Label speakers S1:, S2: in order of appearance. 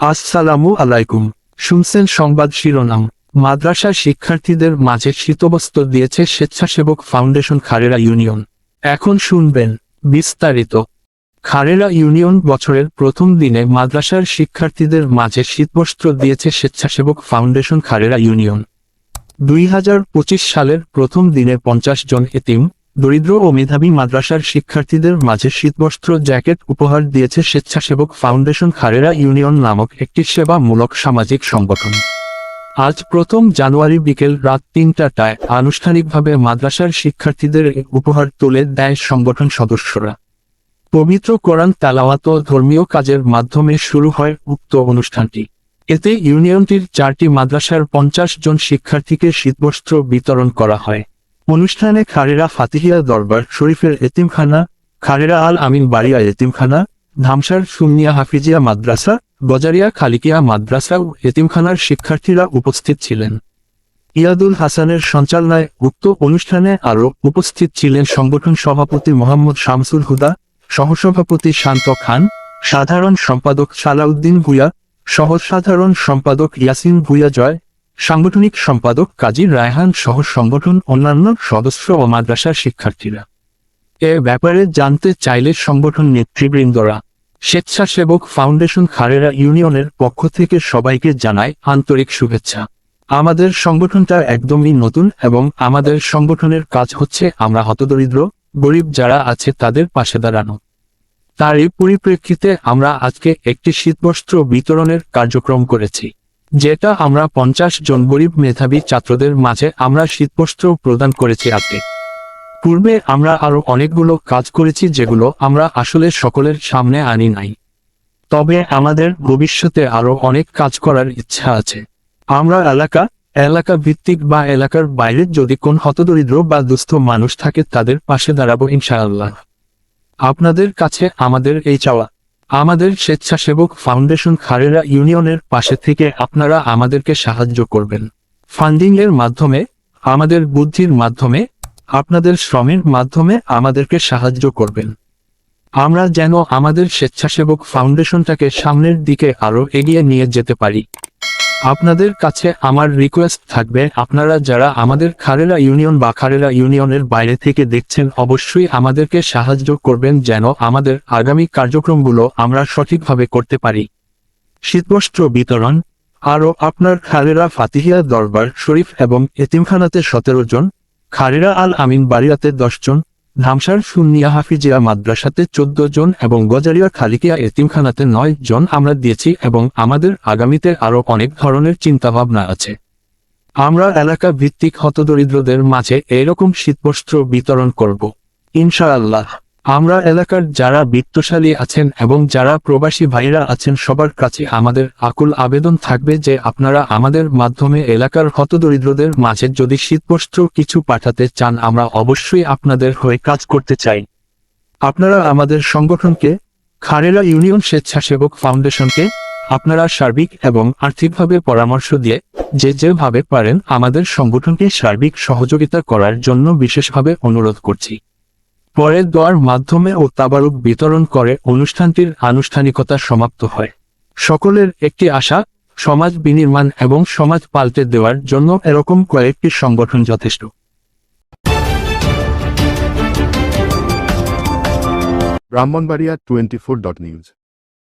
S1: আসসালামু আলাইকুম। শুনছেন সংবাদ শিরোনাম। মাদ্রাসা শিক্ষার্থীদের মাঝে শীতবস্ত্র দিয়েছে স্বেচ্ছাসেবক ফাউন্ডেশন খারেরা ইউনিয়ন। এখন শুনবেন বিস্তারিত। খারেরা ইউনিয়ন বছরের প্রথম দিনে মাদ্রাসার শিক্ষার্থীদের মাঝে শীতবস্ত্র দিয়েছে স্বেচ্ছাসেবক ফাউন্ডেশন খারেরা ইউনিয়ন। দুই হাজার পঁচিশ সালের প্রথম দিনে পঞ্চাশ জন এতিম দরিদ্র ও মেধাবী মাদ্রাসার শিক্ষার্থীদের মাঝে শীতবস্ত্র, জ্যাকেট উপহার দিয়েছে স্বেচ্ছাসেবক ফাউন্ডেশন খারেরা ইউনিয়ন নামক একটি সেবামূলক সামাজিক সংগঠন। আজ প্রথম জানুয়ারি বিকেল রাত তিনটাটায় আনুষ্ঠানিকভাবে মাদ্রাসার শিক্ষার্থীদের উপহার তুলে দেয় সংগঠন সদস্যরা। পবিত্র কোরআন তালাওয়াত ধর্মীয় কাজের মাধ্যমে শুরু হয় উক্ত অনুষ্ঠানটি। এতে ইউনিয়নটির চারটি মাদ্রাসার পঞ্চাশ জন শিক্ষার্থীকে শীতবস্ত্র বিতরণ করা হয়। অনুষ্ঠানে খারেরা ফাতিহিয়া দরবার শরীফের এতিমখানা, খারেরা আল আমিন বাড়িয়া এতিমখানা, ধামসার সুন্নিয়া হাফিজিয়া মাদ্রাসা, গজারিয়া খালিকিয়া মাদ্রাসা ও এতিমখানার শিক্ষার্থীরা উপস্থিত ছিলেন। ইয়াদুল হাসানের সঞ্চালনায় উক্ত অনুষ্ঠানে আরও উপস্থিত ছিলেন সংগঠন সভাপতি মোহাম্মদ শামসুল হুদা, সহসভাপতি শান্ত খান, সাধারণ সম্পাদক সালাউদ্দিন ভুয়া সহ সাধারণ সম্পাদক ইয়াসিন ভুয়া জয় সাংগঠনিক সম্পাদক কাজী রায়হান সহ সংগঠন অন্যান্য সদস্য ও মাদ্রাসার শিক্ষার্থীরা। এ ব্যাপারে জানতে চাইলে সংগঠন নেতৃবৃন্দরা, স্বেচ্ছাসেবক ফাউন্ডেশন খারেরা ইউনিয়নের পক্ষ থেকে সবাইকে জানায় আন্তরিক শুভেচ্ছা। আমাদের সংগঠনটা একদমই নতুন এবং আমাদের সংগঠনের কাজ হচ্ছে আমরা হতদরিদ্র, গরিব যারা আছে তাদের পাশে দাঁড়ানো। তার এই পরিপ্রেক্ষিতে আমরা আজকে একটি শীতবস্ত্র বিতরণের কার্যক্রম করেছি। যেটা আমরা পঞ্চাশ জন গরিব মেধাবী ছাত্রদের মাঝে আমরা শীতবস্ত্র প্রদান করেছি আজকে। পূর্বে আমরা আরও অনেকগুলো কাজ করেছি যেগুলো আমরা আসলে সকলের সামনে আনি নাই। তবে আমাদের ভবিষ্যতে আরও অনেক কাজ করার ইচ্ছা আছে। আমরা এলাকা এলাকা ভিত্তিক বা এলাকার বাইরে যদি কোন হতদরিদ্র বা দুস্থ মানুষ থাকে তাদের পাশে দাঁড়াবো ইনশাআল্লাহ। আপনাদের কাছে আমাদের এই চাওয়া। আমাদের স্বেচ্ছাসেবক ফাউন্ডেশন খারেরা ইউনিয়নের পাশে থেকে আপনারা আমাদেরকে সাহায্য করবেন। ফান্ডিং এর মাধ্যমে, আমাদের বুদ্ধির মাধ্যমে, আপনাদের শ্রমের মাধ্যমে আমাদেরকে সাহায্য করবেন। আমরা যেন আমাদের স্বেচ্ছাসেবক ফাউন্ডেশনটাকে সামনের দিকে আরও এগিয়ে নিয়ে যেতে পারি। আপনাদের কাছে আমার রিকোয়েস্ট থাকবে, আপনারা যারা আমাদের খারেরা ইউনিয়ন বা খারেরা ইউনিয়নের বাইরে থেকে দেখছেন, অবশ্যই আমাদেরকে সাহায্য করবেন যেন আমাদের আগামী কার্যক্রমগুলো আমরা সঠিকভাবে করতে পারি। শীতবস্ত্র বিতরণ, আরও আপনার খারেরা ফাতিহিয়া দরবার শরীফ এবং এতিমখানাতে সতেরো জন খারেরা আল আমিন বাড়িয়াতে দশ জন ধামসার সুন্নিয়া হাফিজিয়া মাদ্রাসাতে চোদ্দ জন এবং গজারিয়া খালিকিয়া এতিমখানাতে নয় জন আমরা দিয়েছি এবং আমাদের আগামীতে আরও অনেক ধরনের চিন্তাভাবনা আছে। আমরা এলাকা ভিত্তিক হতদরিদ্রদের মাঝে এরকম শীতবস্ত্র বিতরণ করব। ইনশাআল্লাহ। আমরা এলাকার যারা বিত্তশালী আছেন এবং যারা প্রবাসী ভাইরা আছেন, সবার কাছে আমাদের আকুল আবেদন থাকবে যে আপনারা আমাদের মাধ্যমে এলাকার হতদরিদ্রদের মাঝে যদি শীতবস্ত্র কিছু পাঠাতে চান, আমরা অবশ্যই আপনাদের হয়ে কাজ করতে চাই। আপনারা আমাদের সংগঠনকে, খারেরা ইউনিয়ন স্বেচ্ছাসেবক ফাউন্ডেশনকে, আপনারা সার্বিক এবং আর্থিকভাবে পরামর্শ দিয়ে যে যেভাবে পারেন, আমাদের সংগঠনকে সার্বিক সহযোগিতা করার জন্য বিশেষভাবে অনুরোধ করছি। পরে দোয়ার মাধ্যমে ও তাবারুক বিতরণ করে অনুষ্ঠানটির আনুষ্ঠানিকতা সমাপ্ত হয়। সকলের একটি আশা, সমাজ বিনির্মাণ এবং সমাজ পাল্টে দেওয়ার জন্য এরকম কয়েকটি সংগঠন যথেষ্ট।
S2: Brahmanbaria twenty four dot news.